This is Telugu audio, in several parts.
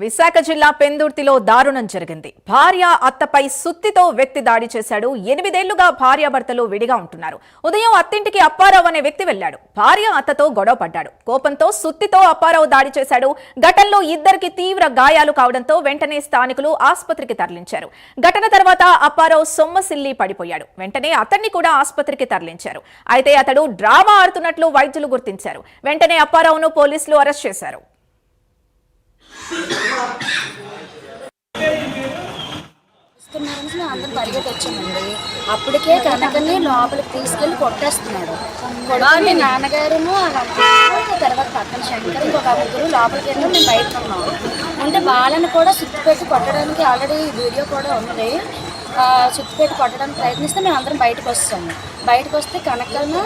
విశాఖ జిల్లా పెందుర్తిలో దారుణం జరిగింది. భార్య అత్తపై సుత్తితో వ్యక్తి దాడి చేశాడు. ఎనిమిదేళ్ళుగా భార్యాభర్తలు విడిగా ఉంటున్నారు. ఉదయం అత్తింటికి అప్పారావు అనే వ్యక్తి వెళ్ళాడు భార్య అత్తతో గొడవ పడ్డాడు. కోపంతో సుత్తితో అప్పారావు దాడి చేశాడు. ఘటనలో ఇద్దరికి తీవ్ర గాయాలు కావడంతో వెంటనే స్థానికులు ఆసుపత్రికి తరలించారు. ఘటన తర్వాత అప్పారావు సొమ్మసిల్లి పడిపోయాడు. వెంటనే అతన్ని కూడా ఆసుపత్రికి తరలించారు. అయితే అతడు డ్రామా ఆడుతున్నట్లు వైద్యులు గుర్తించారు. వెంటనే అప్పారావును పోలీసులు అరెస్ట్ చేశారు. వస్తున్నారని వచ్చామండి అప్పటికే కనకని లోపలికి తీసుకెళ్ళి కొట్టేస్తున్నాడు కొడుకుని నాన్నగారును తర్వాత పక్కన శంకర్ ఇంకొక ముగ్గురు లోపలికి వెళ్ళి మేము బయట ఉన్నాం. అంటే బాలను కూడా సుత్తిపెట్టి కొట్టడానికి ఆల్రెడీ వీడియో కూడా ఉంది. ఆ, కొట్టడానికి ప్రయత్నిస్తే మేము అందరం బయటకు వస్తాము. బయటకు వస్తే కనకన్న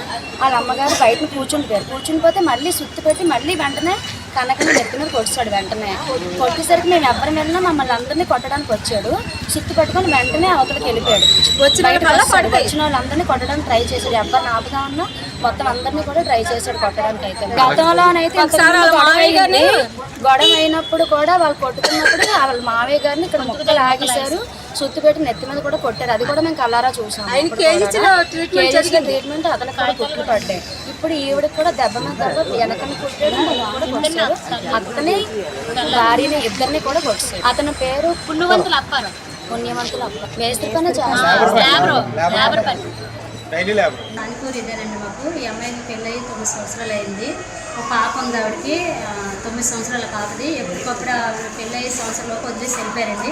వాళ్ళ అమ్మగారు బయట కూర్చుంటారు కూర్చుండిపోతే మళ్ళీ సుత్తి పెట్టి మళ్ళీ వెంటనే కనకన్న నెత్తి మీద కొట్టాడు వెంటనే. కొట్టేసరికి మేము ఎవరిని వెళ్ళినా మమ్మల్ని అందరినీ కొట్టడానికి వచ్చాడు. సుత్తి పట్టుకొని వెంటనే అవతలకి వెళ్ళిపోయాడు. వస్తాడు. వచ్చిన వాళ్ళందరినీ కొట్టడానికి ట్రై చేశాడు. ఎవరిని ఆపుదా ఉన్నా మొత్తం అందరినీ కూడా ట్రై చేశాడు కొట్టడానికి అయితే. గతంలోనైతే గొడవ అయినప్పుడు కూడా వాళ్ళు కొట్టుకున్నప్పుడు వాళ్ళ మావయ్య గారిని ఇక్కడ ముక్కలు ఆగేశారు సుత్తి పెట్టి నెత్తి మీద కూడా కొట్టారు. అది కూడా మేము కల్లారా చూసాం ట్రీట్మెంట్ అతనికి కూడా కుట్లు పడ్డాయి. ఇప్పుడు ఈవిడకి కూడా దెబ్బ మీద దెబ్బ వెనకని కుట్టాడు కూడా కొట్టారు అతని భార్యని ఇద్దరిని కూడా కొట్టారు అతని పేరు పుణ్యవంతులు అప్పారు పుణ్యవంతులు అప్పారు మేస్త్రి పని చేస్తారు. డైలీ లేబర్ అనుకూలి ఇదేనండి మాకు ఈ అమ్మాయికి పెళ్ళయి తొమ్మిది సంవత్సరాలు అయింది ఒక పాప ఉంది ఆవిడకి. తొమ్మిది సంవత్సరాల పాపది. ఎప్పటికప్పుడు ఆవిడ పెళ్ళయి సంవత్సరంలోకి వదిలేసి వెళ్ళిపోయారండి.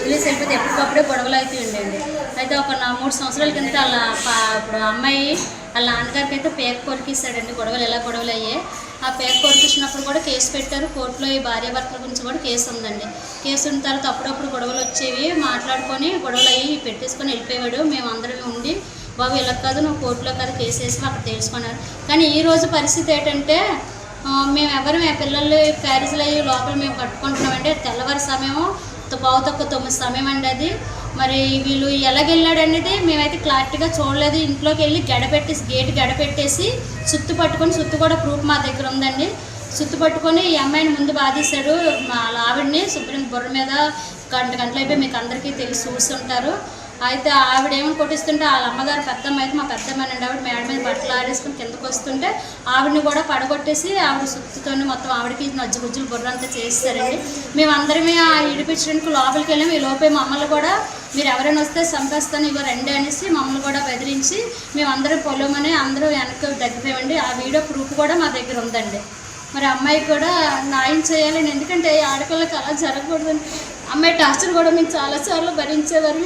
వదిలేసి వెళ్ళిపోతే ఎప్పటికప్పుడే గొడవలు అయితే ఉండండి అయితే ఒక మూడు సంవత్సరాల కింద వాళ్ళ పా- ఇప్పుడు అమ్మాయి వాళ్ళ నాన్నగారికి అయితే పేక కొరికిస్తాడండి. గొడవలు ఎలా గొడవలు అయ్యాయి. ఆ పేక కొరికిచ్చినప్పుడు కూడా కేసు పెట్టారు. కోర్టులో ఈ భార్యాభర్తల గురించి కూడా కేసు ఉందండి. కేసు ఉన్న తర్వాత అప్పుడప్పుడు గొడవలు వచ్చేవి. మాట్లాడుకొని గొడవలు అయ్యి పెట్టేసుకొని వెళ్ళిపోయాడు మేము అందరం ఉండి బాబు ఇలా కాదు నువ్వు కోర్టులో కాదు కేసు వేసి అక్కడ తెలుసుకున్నారు. కానీ ఈ రోజు పరిస్థితి ఏంటంటే మేము ఎవరు మేము పిల్లలు క్యారేజీలు అయ్యి లోపల మేము కట్టుకుంటున్నామంటే తెల్లవారి సమయము బావు తక్కువ తొమ్మిది సమయం అండి అది. మరి వీళ్ళు ఎలాగెళ్ళాడు అనేది మేమైతే క్లారిటీగా చూడలేదు. ఇంట్లోకి వెళ్ళి గడపెట్టేసి గేట్ గడపెట్టేసి సుత్తు పట్టుకొని సుత్తు కూడా ప్రూఫ్ మా దగ్గర ఉందండి. సుత్తు పట్టుకొని ఈ అమ్మాయిని ముందు బాధేశాడు మా ఆవిడని శుభ్రం బుర్ర మీద గంట గంటలైపోయి మీకు అందరికీ తెలిసి చూస్తుంటారు. అయితే ఆవిడ ఏమని కొట్టిస్తుంటే వాళ్ళ అమ్మగారు పెద్దమ్మ అయితే మా పెద్దమ్మని అండి ఆవిడ మేడ మీద బట్టలు ఆడేసుకుని కిందకు వస్తుంటే ఆవిడని కూడా పడగొట్టేసి ఆవిడ సుత్తుతోని మొత్తం ఆవిడకి నజ్జు గుజ్జులు బుర్రంతా చేస్తారండి మేమందరమే ఆ ఇడిపించడానికి లోపలికి వెళ్ళాము ఈ లోపే మమ్మల్ని కూడా మీరు ఎవరైనా వస్తే చంపేస్తాను ఇవ్వ రండి అనేసి మమ్మల్ని కూడా బెదిరించి మేము అందరం పొలమని అందరూ వెనక్కి తగ్గిపోయామండి. ఆ వీడియో ప్రూఫ్ కూడా మా దగ్గర ఉందండి. మరి అమ్మాయి కూడా న్యాయం చేయాలని ఎందుకంటే ఆడపిల్లకి అలా జరగకూడదని. అమ్మాయి టార్చర్ కూడా మేము చాలాసార్లు భరించేవారు